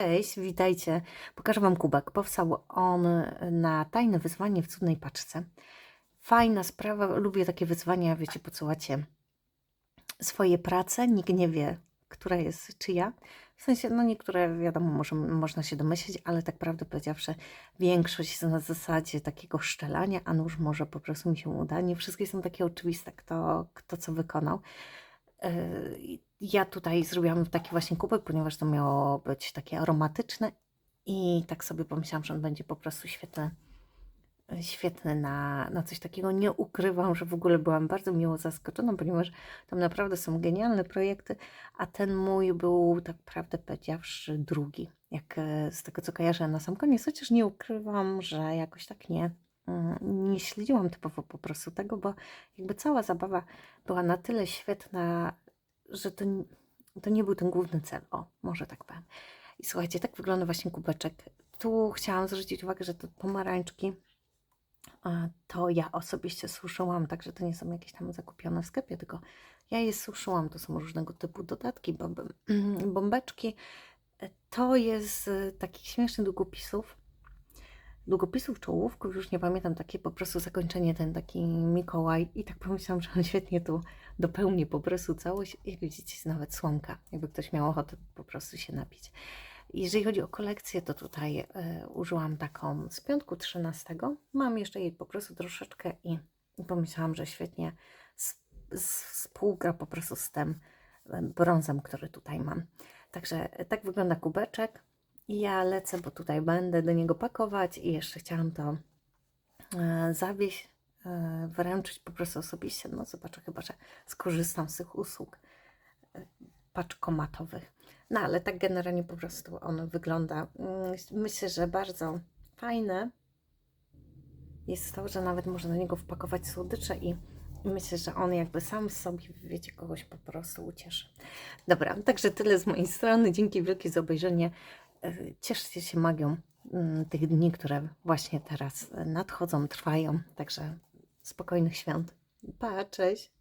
Cześć, witajcie. Pokażę Wam kubek. Powstał on na tajne wyzwanie w cudnej paczce. Fajna sprawa, lubię takie wyzwania, wiecie, posyłacie swoje prace, nikt nie wie, która jest czyja. W sensie, no niektóre wiadomo, może, można się domyśleć, ale tak prawdę powiedziawszy, większość jest na zasadzie takiego szczelania, a nuż może po prostu mi się uda. Nie wszystkie są takie oczywiste, kto, kto co wykonał. Yy, Ja tutaj zrobiłam taki właśnie kubek, ponieważ to miało być takie aromatyczne i tak sobie pomyślałam, że on będzie po prostu świetny, świetny na, na coś takiego. Nie ukrywam, że w ogóle byłam bardzo miło zaskoczona, ponieważ tam naprawdę są genialne projekty, a ten mój był tak prawdę powiedziawszy drugi, jak e, z tego co kojarzę na sam koniec, chociaż nie ukrywam, że jakoś tak nie, nie śledziłam typowo po prostu tego, bo jakby cała zabawa była na tyle świetna, że to, to nie był ten główny cel. O, może tak powiem. I słuchajcie, tak wygląda właśnie kubeczek. Tu chciałam zwrócić uwagę, że te pomarańczki to ja osobiście suszyłam, także to nie są jakieś tam zakupione w sklepie, tylko ja je suszyłam. To są różnego typu dodatki, bomb- bombeczki. To jest takich śmiesznych długopisów. Długopisów, czołówków, już nie pamiętam, takie po prostu zakończenie, ten taki Mikołaj. I tak pomyślałam, że on świetnie tu dopełni po prostu całość. Jak widzicie, jest nawet słomka, jakby ktoś miał ochotę po prostu się napić. Jeżeli chodzi o kolekcję, to tutaj e, użyłam taką z piątku 13. Mam jeszcze jej po prostu troszeczkę i, i pomyślałam, że świetnie s- s- współgra po prostu z tym e, brązem, który tutaj mam. Także e, tak wygląda kubeczek. Ja lecę, bo tutaj będę do niego pakować i jeszcze chciałam to e, zawieźć, e, wręczyć po prostu osobiście. No zobaczę, chyba, że skorzystam z tych usług e, paczkomatowych. No ale tak generalnie po prostu on wygląda. Mm, Myślę, że bardzo fajne jest to, że nawet można do niego wpakować słodycze i myślę, że on jakby sam sobie, wiecie, kogoś po prostu ucieszy. Dobra, także tyle z mojej strony. Dzięki wielkie za obejrzenie. Cieszcie się magią mm, tych dni, które właśnie teraz e, nadchodzą, trwają. Także spokojnych świąt. Pa, cześć.